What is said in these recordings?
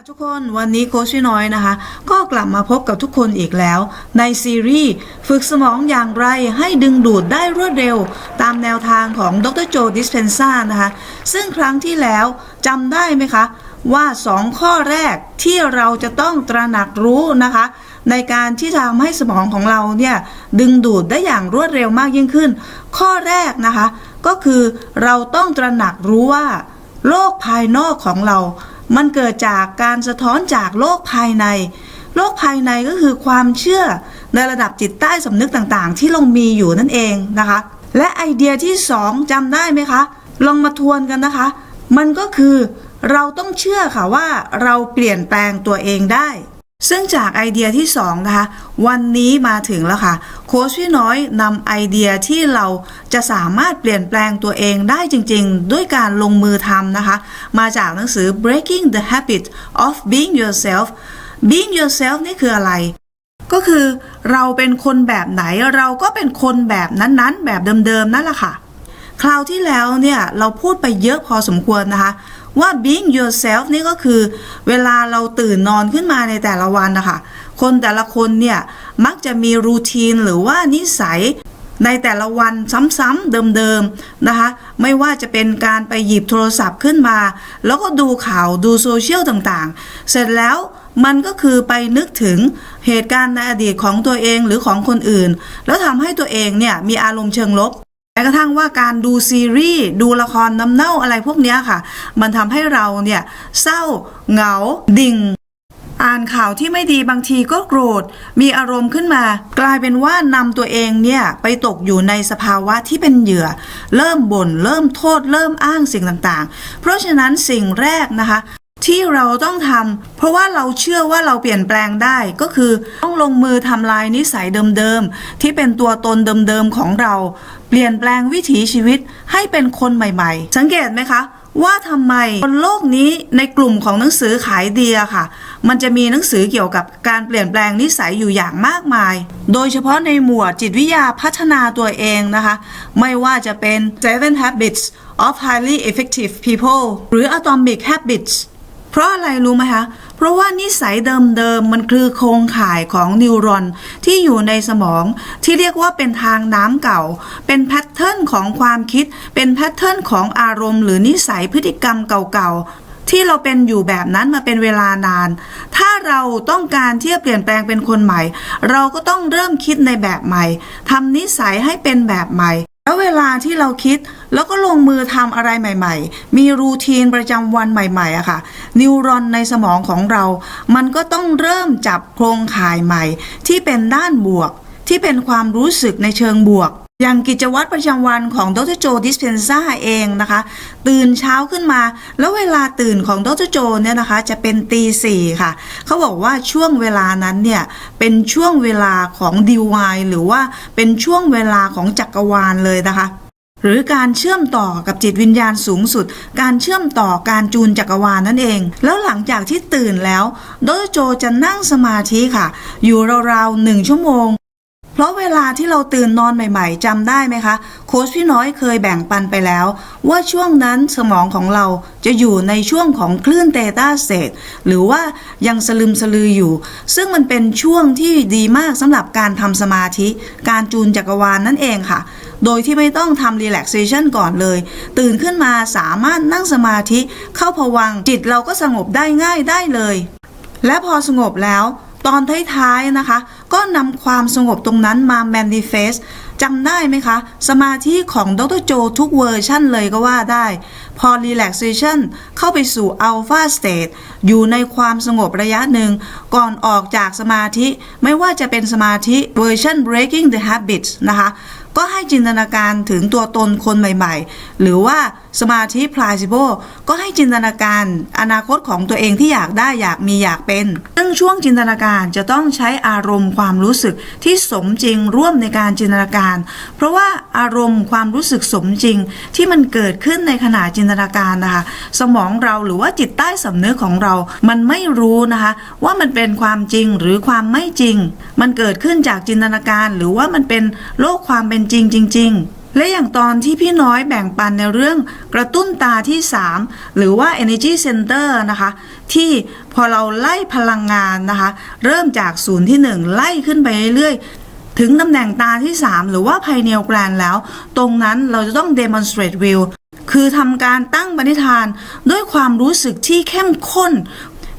ทุกคนวันนี้โคชี่น้อยนะคะ ก็กลับมาพบกับทุกคนอีกแล้ว ในซีรีส์ฝึกสมองอย่างไรให้ดึงดูดได้รวดเร็ว ตามแนวทางของดรโจดิสเพนซ่านะคะ ซึ่งครั้งที่แล้วจำได้ไหมคะว่า 2 ข้อแรกที่เราจะต้องตระหนักรู้นะคะ ในการที่จะทำให้สมองของเราเนี่ย ดึงดูดได้อย่างรวดเร็วมากยิ่งขึ้น ข้อแรกนะคะ ก็คือเราต้องตระหนักรู้ว่า โลกภายนอกของเรา มันเกิดจากการสะท้อนจากโลกภายใน โลกภายในก็คือความเชื่อในระดับจิตใต้สำนึกต่างๆ ที่เรามีอยู่นั่นเองนะคะ และไอเดียที่สองจำได้ไหมคะ ลองมาทวนกันนะคะ มันก็คือเราต้องเชื่อค่ะว่าเราเปลี่ยนแปลงตัวเองได้ ซึ่งจากไอเดียที่สองนะคะวันนี้มาถึงแล้วค่ะโค้ชพี่น้อยนำไอเดียที่เราจะสามารถเปลี่ยนแปลงตัวเองได้จริงๆ ด้วยการลงมือทำนะคะ มาจากหนังสือ Breaking the Habit of Being Yourself Being Yourself นี่คืออะไร ก็คือเราเป็นคนแบบไหนเราก็เป็นคนแบบนั้นๆ แบบเดิมๆนั่นแหละค่ะ คราวที่แล้วเนี่ยเราพูดไปเยอะพอสมควรนะคะ ว่า being yourself นี่ก็คือ เวลาเราตื่นนอนขึ้นมาในแต่ละวันนะคะคนแต่ละคนเนี่ยมักจะมีรูทีนหรือว่านิสัยในแต่ละวันซ้ำๆเดิมๆนะคะ ไม่ว่าจะเป็นการไปหยิบโทรศัพท์ขึ้นมา แล้วก็ดูข่าวดูโซเชียลต่างๆ เสร็จแล้วมันก็คือไปนึกถึงเหตุการณ์ในอดีตของตัวเองหรือของคนอื่น แล้วทำให้ตัวเองเนี่ยมีอารมณ์เชิงลบ ม้กระทั่งว่าการดูซีรีส์ดูละครน้ำเน่าอะไรพวกนี้ค่ะ มันทำให้เราเนี่ยเศร้าเหงาดิ่ง อ่านข่าวที่ไม่ดีบางทีก็โกรธ มีอารมณ์ขึ้นมา กลายเป็นว่านำตัวเองเนี่ยไปตกอยู่ในสภาวะที่เป็นเหยื่อ เริ่มบ่น เริ่มโทษ เริ่มอ้างสิ่งต่างๆ เพราะฉะนั้นสิ่งแรกนะคะที่เราต้องทำเพราะว่าเราเชื่อว่าเราเปลี่ยนแปลงได้ก็คือต้องลงมือทำลายนิสัยเดิมๆ ที่เป็นตัวตนเดิมๆของเรา เปลี่ยนแปลงวิถีชีวิตให้เป็นคนใหม่ ๆ สังเกตไหมคะว่าทำไมบนโลกนี้ในกลุ่มของหนังสือขายดีอะค่ะ มันจะมีหนังสือเกี่ยวกับการเปลี่ยนแปลงนิสัยอยู่อย่างมากมาย โดยเฉพาะในหมวดจิตวิทยาพัฒนาตัวเองนะคะ ไม่ว่าจะเป็น Seven Habits of Highly Effective People หรือ Atomic Habits เพราะอะไรรู้ไหมคะ เพราะว่านิสัยเดิมๆมันคือโครงข่ายของนิวรอนที่อยู่ในสมองที่เรียกว่าเป็นทางน้ำเก่า เป็นแพทเทิร์นของความคิด เป็นแพทเทิร์นของอารมณ์ หรือนิสัยพฤติกรรมเก่าๆที่เราเป็นอยู่แบบนั้นมาเป็นเวลานาน ถ้าเราต้องการที่จะเปลี่ยนแปลงเป็นคนใหม่ เราก็ต้องเริ่มคิดในแบบใหม่ทำนิสัยให้เป็นแบบใหม่ แล้วเวลาที่เราคิดแล้วก็ลงมือทำอะไรใหม่ ๆ มีรูทีนประจำวันใหม่ๆอะค่ะ นิวรอนในสมองของเรา มันก็ต้องเริ่มจับโครงข่ายใหม่ ที่เป็นด้านบวก ที่เป็นความรู้สึกในเชิงบวก อย่างกิจวัตรประจำวันของดรโจดิสเพนซาเองนะคะ ตื่นเช้าขึ้นมา แล้วเวลาตื่นของดรโจเนี่ยนะคะจะเป็นตีสี่ค่ะ เขาบอกว่าช่วงเวลานั้นเนี่ย เป็นช่วงเวลาของดิวายหรือว่าเป็นช่วงเวลาของจักรวาลเลยนะคะหรือการเชื่อมต่อกับจิตวิญญาณสูงสุด การเชื่อมต่อการจูนจักรวาลนั่นเอง แล้วหลังจากที่ตื่นแล้วดรโจจะนั่งสมาธิค่ะ อยู่ราวๆหนึ่งชั่วโมง เพราะเวลาที่เราตื่นนอนใหม่ ๆจำได้ไหมคะ โค้ชพี่น้อยเคยแบ่งปันไปแล้ว ว่าช่วงนั้นสมองของเราจะอยู่ในช่วงของคลื่นเตต้าเศษ หรือว่ายังสลึมสลืออยู่ ซึ่งมันเป็นช่วงที่ดีมากสำหรับการทำสมาธิ การจูนจักรวาลนนั่นเองค่ะ โดยที่ไม่ต้องทำ relaxation ก่อนเลย ตื่นขึ้นมาสามารถนั่งสมาธิ เข้าผวังจิตเราก็สงบได้ง่ายได้เลย และพอสงบแล้ว ตอนท้ายๆนะคะ ก็นำความสงบตรงนั้นมา manifest จำได้ไหมคะ สมาธิของดรโจทุกเวอร์ชั่นเลยก็ว่าได้ พอ relaxation เข้าไปสู่ alpha state อยู่ในความสงบระยะหนึ่ง ก่อนออกจากสมาธิ ไม่ว่าจะเป็นสมาธิเวอร์ชัน breaking the habits นะคะ ก็ให้จินตนาการถึงตัวตนคนใหม่ๆ หรือว่า สมาธิ placebo ก็ให้จินตนาการอนาคตของตัวเองที่อยากได้อยากมีอยากเป็น ซึ่งช่วงจินตนาการจะต้องใช้อารมณ์ความรู้สึกที่สมจริงร่วมในการจินตนาการ เพราะว่าอารมณ์ความรู้สึกสมจริงที่มันเกิดขึ้นในขณะจินตนาการนะคะ สมองเราหรือว่าจิตใต้สำนึกของเรา มันไม่รู้นะคะ ว่ามันเป็นความจริงหรือความไม่จริง มันเกิดขึ้นจากจินตนาการ หรือว่ามันเป็นโลกความเป็นจริงจริง ๆ และอย่างตอนที่พี่น้อยแบ่งปันในเรื่องกระตุ้นตาที่ 3 หรือว่า energy center นะคะ ที่พอเราไล่พลังงานนะคะ เริ่มจากศูนย์ที่ 1 ไล่ขึ้นไปเรื่อยๆ ถึงตำแหน่งตาที่ 3 หรือว่า pineal gland แล้ว ตรงนั้นเราจะต้อง demonstrate view คือทำการตั้งปณิธานด้วยความรู้สึกที่เข้มข้น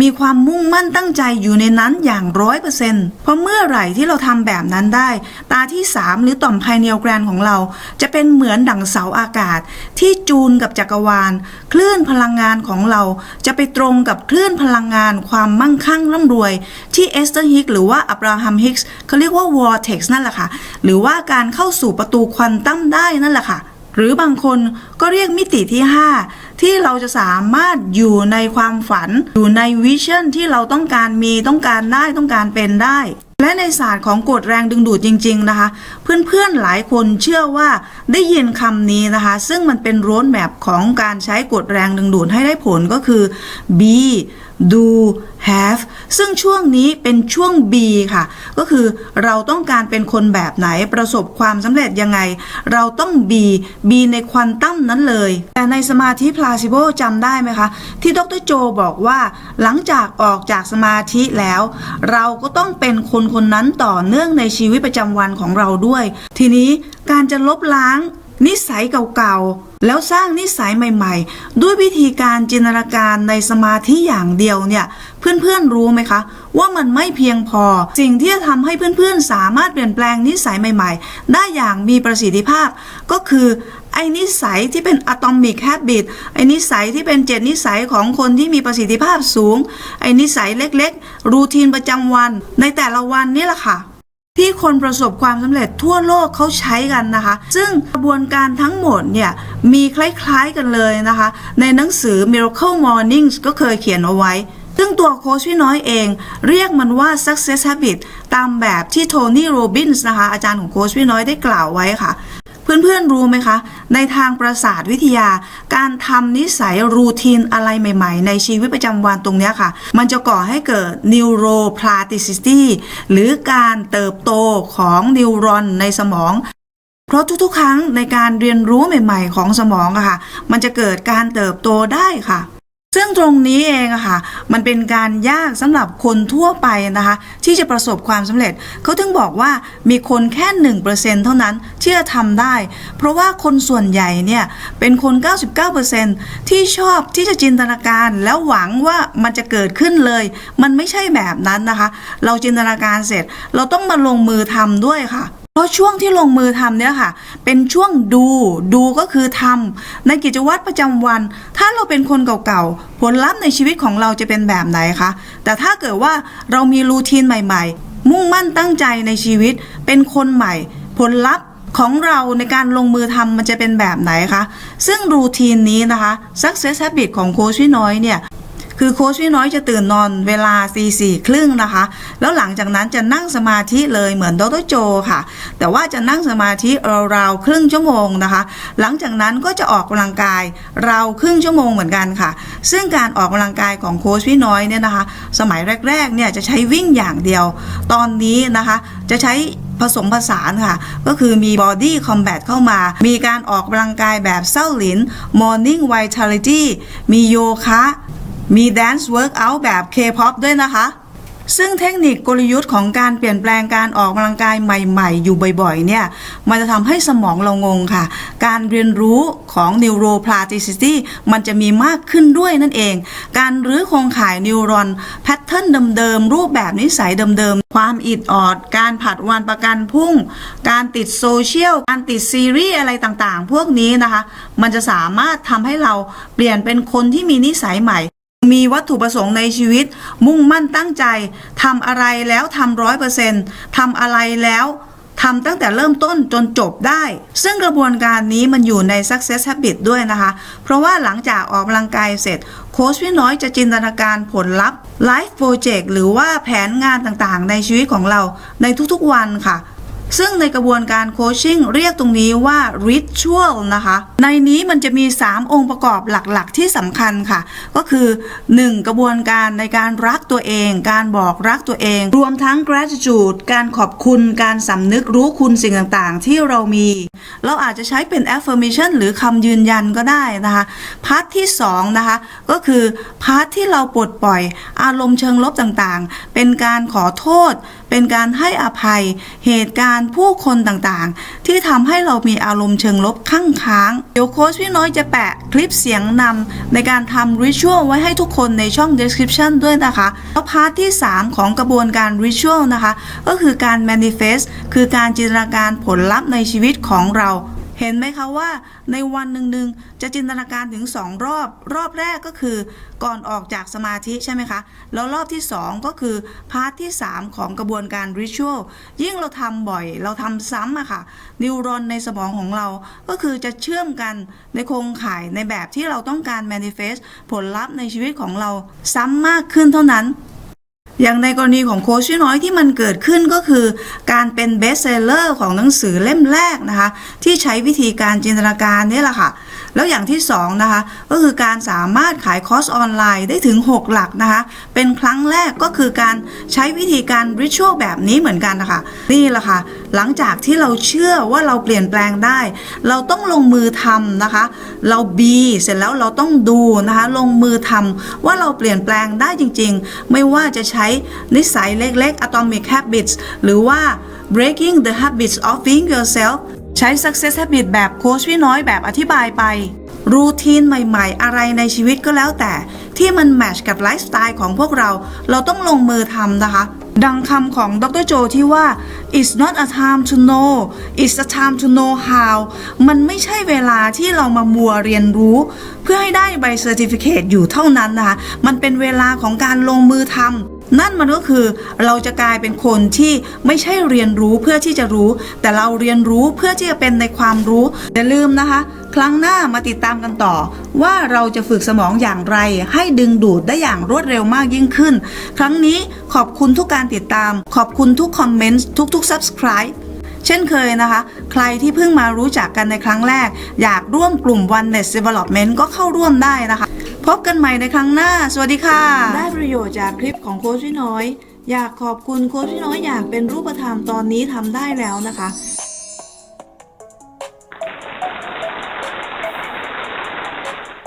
มีความมุ่งมั่นตั้งใจอยู่ในนั้นอย่างร้อยเปอร์เซ็นต์เพราะเมื่อไหร่ที่เราทำแบบนั้นได้ ตาที่ 3 หรือต่อมไพเนียลแกรนของเรา จะเป็นเหมือนดั่งเสาอากาศ ที่จูนกับจักรวาล คลื่นพลังงานของเรา จะไปตรงกับคลื่นพลังงานความมั่งคั่งร่ำรวย ที่เอสเตอร์ฮิกหรือว่าอับราฮัมฮิกส์เขาเรียกว่าวอร์เท็กซ์นั่นแหละค่ะ หรือว่าการเข้าสู่ประตูควอนตัมได้นั่นแหละค่ะหรือบางคนก็เรียกมิติที่ 5 ที่เราจะสามารถอยู่ในความฝัน อยู่ในวิชั่นที่เราต้องการมีต้องการได้ต้องการเป็นได้ และในศาสตร์ของกฎแรงดึงดูดจริง ๆ นะคะ เพื่อนๆหลายคนเชื่อว่าได้ยินคำนี้นะคะ ซึ่งมันเป็นโรนแมพของการใช้กฎแรงดึงดูดให้ได้ผลก็คือ be do have ซึ่งช่วงนี้เป็นช่วง B ค่ะ ก็คือเราต้องการเป็นคนแบบไหนประสบความสำเร็จยังไง เราต้อง B B ในควอนตัมนั้นเลย แต่ในสมาธิพลาซิโบจำได้ไหมคะ ที่ดรโจบอกว่า หลังจากออกจากสมาธิแล้ว เราก็ต้องเป็นคนคนนั้นต่อเนื่องในชีวิตประจำวันของเราด้วย ทีนี้การจะลบล้างนิสัยเก่าๆ แล้วสร้างนิสัยใหม่ ๆ ด้วยวิธีการจินตนาการในสมาธิอย่างเดียวเนี่ย เพื่อนๆรู้ไหมคะ ว่ามันไม่เพียงพอ สิ่งที่จะทำให้เพื่อนๆ สามารถเปลี่ยนแปลงนิสัยใหม่ ๆ ได้อย่างมีประสิทธิภาพ ก็คือไอ้นิสัยที่เป็น atomic habit ไอ้นิสัยที่เป็นเจ็ดนิสัยของคนที่มีประสิทธิภาพสูง ไอ้นิสัยเล็กๆ รูทีนประจำวัน ในแต่ละวันนี่แหละค่ะ ที่คนประสบความสำเร็จทั่วโลกเขาใช้กันนะคะ ซึ่งกระบวนการทั้งหมดเนี่ยมีคล้ายๆกันเลยนะคะ ในหนังสือ Miracle Mornings ก็เคยเขียนเอาไว้ ซึ่งตัวโค้ชพี่น้อยเองเรียกมันว่า success habit ตามแบบที่โทนี่โรบินส์นะคะอาจารย์ของโค้ชพี่น้อยได้กล่าวไว้ค่ะ เพื่อนๆรู้ไหมคะ ในทางประสาทวิทยา การทำนิสัยรูทีนอะไรใหม่ๆ ในชีวิตประจำวันตรงนี้ค่ะ มันจะก่อให้เกิด neuroplasticity หรือการเติบโตของนิวรอนในสมอง เพราะทุกๆ ครั้งในการเรียนรู้ใหม่ ๆ ของสมองอะค่ะ มันจะเกิดการเติบโตได้ค่ะ ซึ่งตรงนี้เองอะค่ะ มันเป็นการยากสำหรับคนทั่วไปนะคะ ที่จะประสบความสำเร็จ เขาถึงบอกว่ามีคนแค่หนึ่งเปอร์เซ็นเท่านั้นที่จะทำได้ เพราะว่าคนส่วนใหญ่เนี่ยเป็นคน 99%ที่ชอบที่จะจินตนาการแล้วหวังว่ามันจะเกิดขึ้นเลย มันไม่ใช่แบบนั้นนะคะ เราจินตนาการเสร็จ เราต้องมาลงมือทำด้วยค่ะ เพราะช่วงที่ลงมือทำเนี่ยค่ะ เป็นช่วงดูดูก็คือทำในกิจวัตรประจำวัน ถ้าเราเป็นคนเก่าๆ ผลลัพธ์ในชีวิตของเราจะเป็นแบบไหนคะ แต่ถ้าเกิดว่าเรามีรูทีนใหม่ๆ มุ่งมั่นตั้งใจในชีวิต เป็นคนใหม่ ผลลัพธ์ของเราในการลงมือทำมันจะเป็นแบบไหนคะ ซึ่งรูทีนนี้นะคะ Success Habit ของโคชพี่น้อยเนี่ย คือโค้ชพี่น้อยจะตื่นนอนเวลาตีสี่ครึ่งนะคะ แล้วหลังจากนั้นจะนั่งสมาธิเลยเหมือนดรโจค่ะ แต่ว่าจะนั่งสมาธิราวๆครึ่งชั่วโมงนะคะ หลังจากนั้นก็จะออกกำลังกายราวครึ่งชั่วโมงเหมือนกันค่ะ ซึ่งการออกกำลังกายของโค้ชพี่น้อยเนี่ยนะคะ สมัยแรกๆเนี่ยจะใช้วิ่งอย่างเดียว ตอนนี้นะคะจะใช้ผสมผสานค่ะ ก็คือมี Body Combat เข้ามา มีการออกกำลังกายแบบเศร้าหลิน Morning Vitality มีโยคะ มี Dance Workout แบบ K-POP ด้วยนะคะ ซึ่งเทคนิคกลยุทธ์ของการเปลี่ยนแปลงการออกกำลังกายใหม่ๆ อยู่บ่อยๆ เนี่ย มันจะทำให้สมองเรางงค่ะ การเรียนรู้ของ neuroplasticity มันจะมีมากขึ้นด้วยนั่นเอง การรื้อโครงข่ายนิวรอนแพทเทิร์นเดิมๆ รูปแบบนิสัยเดิมๆ ความอิดออด การผัดวันประกันพรุ่ง การติดโซเชียล การติดซีรีส์อะไรต่างๆ พวกนี้นะคะ มันจะสามารถทำให้เราเปลี่ยนเป็นคนที่มีนิสัยใหม่ มีวัตถุประสงค์ในชีวิต มุ่งมั่นตั้งใจทำอะไรแล้วทำร้อยเปอร์เซ็นต์ทำอะไรแล้วทำตั้งแต่เริ่มต้นจนจบได้ ซึ่งกระบวนการนี้มันอยู่ใน Success Habit ด้วยนะคะ เพราะว่าหลังจากออกกำลังกายเสร็จ โค้ชพี่น้อยจะจินตนาการผลลัพธ์ Life Project หรือว่าแผนงานต่างๆ ในชีวิตของเราในทุกๆวันค่ะ ซึ่งในกระบวนการโคชชิ่งเรียกตรงนี้ว่า ritual นะคะ ในนี้มันจะมี 3 องค์ประกอบหลักๆ ที่สำคัญค่ะ ก็คือ 1. กระบวนการในการรักตัวเอง การบอกรักตัวเอง รวมทั้ง gratitude การขอบคุณ การสำนึกรู้คุณสิ่งต่างๆ ที่เรามี เราอาจจะใช้เป็น affirmation หรือคำยืนยันก็ได้นะคะ พาร์ทที่ 2 นะคะ ก็คือพาร์ทที่เราปลดปล่อย อารมณ์เชิงลบต่างๆ เป็นการขอโทษ เป็นการให้อภัยเหตุการณ์ผู้คนต่างๆ ที่ทำให้เรามีอารมณ์เชิงลบข้างค้าง เดี๋ยวโค้ชพี่น้อยจะแปะคลิปเสียงนำในการทำริชวลไว้ให้ทุกคนในช่อง description ด้วยนะคะ แล้วพาร์ทที่ 3 ของกระบวนการริชวลนะคะ ก็คือการ manifest คือการจินตนาการผลลัพธ์ในชีวิตของเรา เห็นไหมคะว่าในวันหนึ่งๆจะจินตนาการถึง 2 รอบ รอบแรกก็คือก่อนออกจากสมาธิใช่ไหมคะ แล้วรอบที่ 2 ก็คือพาร์ทที่ 3 ของกระบวนการริชวลยิ่งเราทำบ่อยเราทำซ้ำอะค่ะ นิวรอนในสมองของเราก็คือจะเชื่อมกันในโครงข่ายในแบบที่เราต้องการ manifest ผลลัพธ์ในชีวิตของเราซ้ำมากขึ้นเท่านั้น อย่างในกรณีของโคชชื่อน้อยที่มันเกิดขึ้นก็คือการเป็นเบสเซลเลอร์ของหนังสือเล่มแรกนะคะ ที่ใช้วิธีการจินตนาการนี่แหละค่ะ แล้วอย่างที่2นะคะก็คือการสามารถขายคอร์สออนไลน์ได้ถึง 6 หลักนะคะ เป็นครั้งแรกก็คือการใช้วิธีการริชวลแบบนี้เหมือนกันนะคะนี่แหละค่ะ หลังจากที่เราเชื่อว่าเราเปลี่ยนแปลงได้ เราต้องลงมือทำนะคะ เราบีเสร็จแล้วเราต้องดูนะคะ ลงมือทำว่าเราเปลี่ยนแปลงได้จริง ๆ ไม่ว่าจะใช้นิสัยเล็กๆ atomic habits หรือว่า breaking the habits of being yourself ใช้ success habit แบบโค้ชพี่น้อยแบบอธิบายไป รูทีนใหม่ๆ อะไรในชีวิตก็แล้วแต่ ที่มันแมชกับไลฟ์สไตล์ของพวกเรา เราต้องลงมือทำนะคะ ดังคำของดรโจที่ว่า it's not a time to know it's a time to know how มันไม่ใช่เวลาที่เรามามัวเรียนรู้ เพื่อให้ได้ใบเซอร์ติฟิเคตอยู่เท่านั้นนะคะ มันเป็นเวลาของการลงมือทำ นั่นมันก็คือเราจะกลายเป็นคนที่ไม่ใช่เรียนรู้เพื่อที่จะรู้ แต่เราเรียนรู้เพื่อที่จะเป็นในความรู้อย่าลืมนะคะ ครั้งหน้ามาติดตามกันต่อ ว่าเราจะฝึกสมองอย่างไร ให้ดึงดูดได้อย่างรวดเร็วมากยิ่งขึ้น ครั้งนี้ขอบคุณทุกการติดตาม ขอบคุณทุกคอมเมนต์ทุกๆ subscribe เช่นเคยนะคะ ใครที่เพิ่งมารู้จักกันในครั้งแรก อยากร่วมกลุ่ม Oneness Development ก็เข้าร่วมได้นะคะ พบกันใหม่ในครั้งหน้า สวัสดีค่ะ ได้ประโยชน์จากคลิปของโค้ชพี่น้อย อยากขอบคุณโค้ชพี่น้อยอย่างเป็นรูปธรรมตอนนี้ทำได้แล้วนะคะ